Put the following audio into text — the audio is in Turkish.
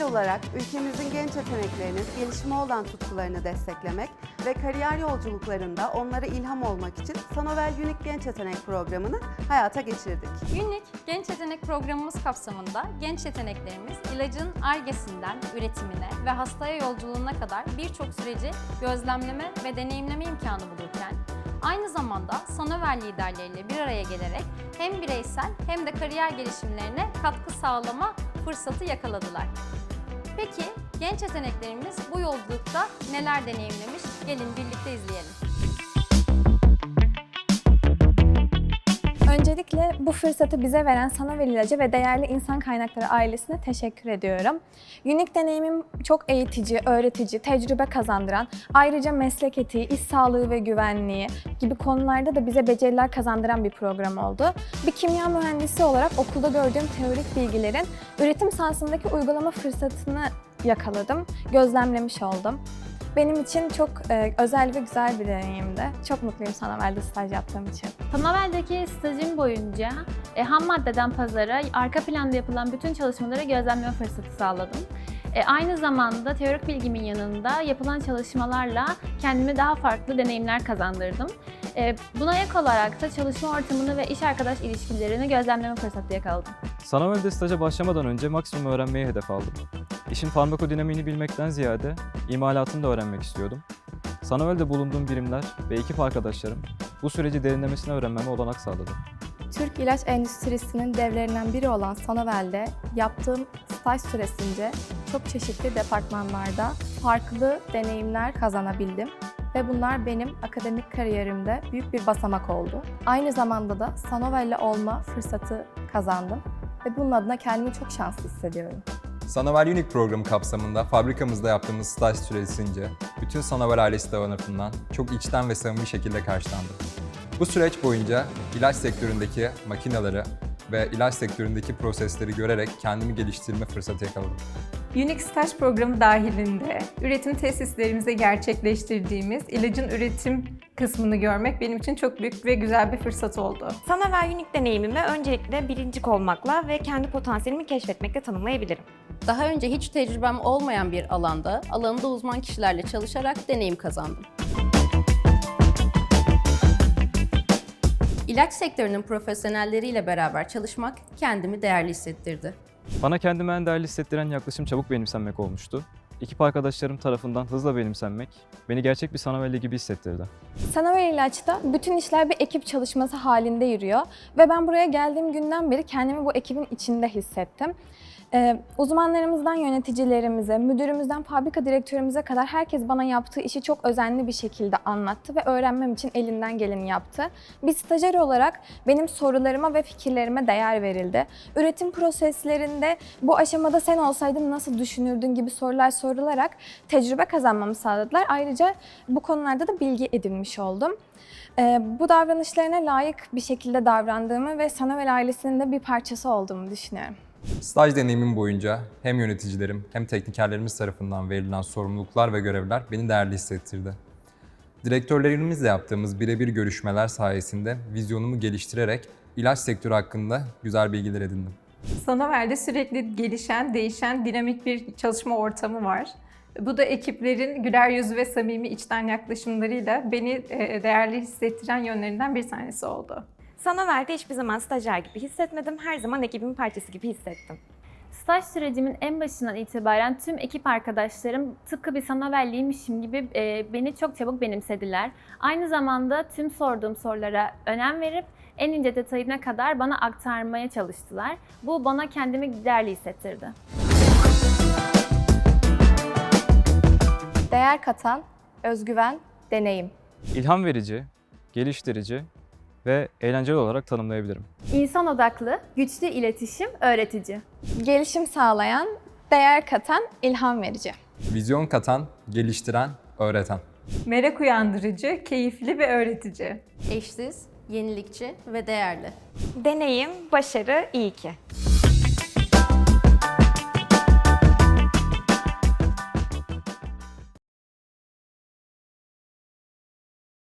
olarak ülkemizin genç yeteneklerinin gelişime olan tutkularını desteklemek ve kariyer yolculuklarında onlara ilham olmak için Sanovel Unique Genç Yetenek Programı'nı hayata geçirdik. Günlük Genç Yetenek programımız kapsamında genç yeteneklerimiz ilacın argesinden üretimine ve hastaya yolculuğuna kadar birçok süreci gözlemleme ve deneyimleme imkanı bulurken aynı zamanda Sanovel liderleriyle bir araya gelerek hem bireysel hem de kariyer gelişimlerine katkı sağlama fırsatı yakaladılar. Peki genç yeteneklerimiz bu yolculukta neler deneyimlemiş? Gelin birlikte izleyelim. Öncelikle bu fırsatı bize veren Sanovel İlacı ve değerli insan kaynakları ailesine teşekkür ediyorum. Unique deneyimim çok eğitici, öğretici, tecrübe kazandıran, ayrıca meslek etiği, iş sağlığı ve güvenliği gibi konularda da bize beceriler kazandıran bir program oldu. Bir kimya mühendisi olarak okulda gördüğüm teorik bilgilerin üretim sahasındaki uygulama fırsatını yakaladım, gözlemlemiş oldum. Benim için çok e, özel ve güzel bir deneyimdi. Çok mutluyum Sanovel'de staj yaptığım için. Panavel'deki stajım boyunca e, ham maddeden pazara, arka planda yapılan bütün çalışmaları gözlemleme fırsatı sağladım. E, aynı zamanda teorik bilgimin yanında yapılan çalışmalarla kendime daha farklı deneyimler kazandırdım. E, buna ek olarak da çalışma ortamını ve iş arkadaş ilişkilerini gözlemleme fırsatı yakaladım. Sanovel'de staja başlamadan önce maksimum öğrenmeyi hedef aldım. İşin farmakodinamiğini bilmekten ziyade imalatını da öğrenmek istiyordum. Sanovel'de bulunduğum birimler ve ekip arkadaşlarım bu süreci derinlemesine öğrenmeme olanak sağladı. Türk ilaç endüstrisinin devlerinden biri olan Sanovel'de yaptığım staj süresince çok çeşitli departmanlarda farklı deneyimler kazanabildim ve bunlar benim akademik kariyerimde büyük bir basamak oldu. Aynı zamanda da Sanovel'le olma fırsatı kazandım ve bunun adına kendimi çok şanslı hissediyorum. Sanaver Unique programı kapsamında fabrikamızda yaptığımız staj süresince bütün Sanaver ailesi tarafından çok içten ve samimi şekilde karşılandım. Bu süreç boyunca ilaç sektöründeki makineleri ve ilaç sektöründeki prosesleri görerek kendimi geliştirme fırsatı yakaladım. Unique Staj programı dahilinde üretim tesislerimizde gerçekleştirdiğimiz ilacın üretim kısmını görmek benim için çok büyük ve güzel bir fırsat oldu. Sanavel Unique deneyimimi öncelikle birincik olmakla ve kendi potansiyelimi keşfetmekle tanımlayabilirim. Daha önce hiç tecrübem olmayan bir alanda, alanında uzman kişilerle çalışarak deneyim kazandım. İlaç sektörünün profesyonelleriyle beraber çalışmak kendimi değerli hissettirdi. Bana kendimi en değerli hissettiren yaklaşım çabuk benimsenmek olmuştu. Ekip arkadaşlarım tarafından hızla benimsenmek beni gerçek bir Sanovel'li gibi hissettirdi. Sanovel İlaç'ta bütün işler bir ekip çalışması halinde yürüyor ve ben buraya geldiğim günden beri kendimi bu ekibin içinde hissettim. Ee, uzmanlarımızdan yöneticilerimize, müdürümüzden fabrika direktörümüze kadar herkes bana yaptığı işi çok özenli bir şekilde anlattı ve öğrenmem için elinden geleni yaptı. Bir stajyer olarak benim sorularıma ve fikirlerime değer verildi. Üretim proseslerinde bu aşamada sen olsaydın nasıl düşünürdün gibi sorular sorularak tecrübe kazanmamı sağladılar. Ayrıca bu konularda da bilgi edinmiş oldum. Ee, bu davranışlarına layık bir şekilde davrandığımı ve Sanovel ailesinin de bir parçası olduğumu düşünüyorum. Staj deneyimim boyunca hem yöneticilerim hem teknikerlerimiz tarafından verilen sorumluluklar ve görevler beni değerli hissettirdi. Direktörlerimizle yaptığımız birebir görüşmeler sayesinde vizyonumu geliştirerek ilaç sektörü hakkında güzel bilgiler edindim. Sanavel'de sürekli gelişen, değişen, dinamik bir çalışma ortamı var. Bu da ekiplerin güler yüzü ve samimi içten yaklaşımlarıyla beni e, değerli hissettiren yönlerinden bir tanesi oldu. Sanavel'de hiçbir zaman stajyer gibi hissetmedim. Her zaman ekibimin parçası gibi hissettim. Staj sürecimin en başından itibaren tüm ekip arkadaşlarım tıpkı bir Sanavel'liymişim gibi e, beni çok çabuk benimsediler. Aynı zamanda tüm sorduğum sorulara önem verip en ince detayına kadar bana aktarmaya çalıştılar. Bu bana kendimi değerli hissettirdi. Değer katan, özgüven, deneyim. İlham verici, geliştirici ve eğlenceli olarak tanımlayabilirim. İnsan odaklı, güçlü iletişim, öğretici. Gelişim sağlayan, değer katan, ilham verici. Vizyon katan, geliştiren, öğreten. Merak uyandırıcı, keyifli ve öğretici. Eşsiz, yenilikçi ve değerli. Deneyim, başarı, iyi ki.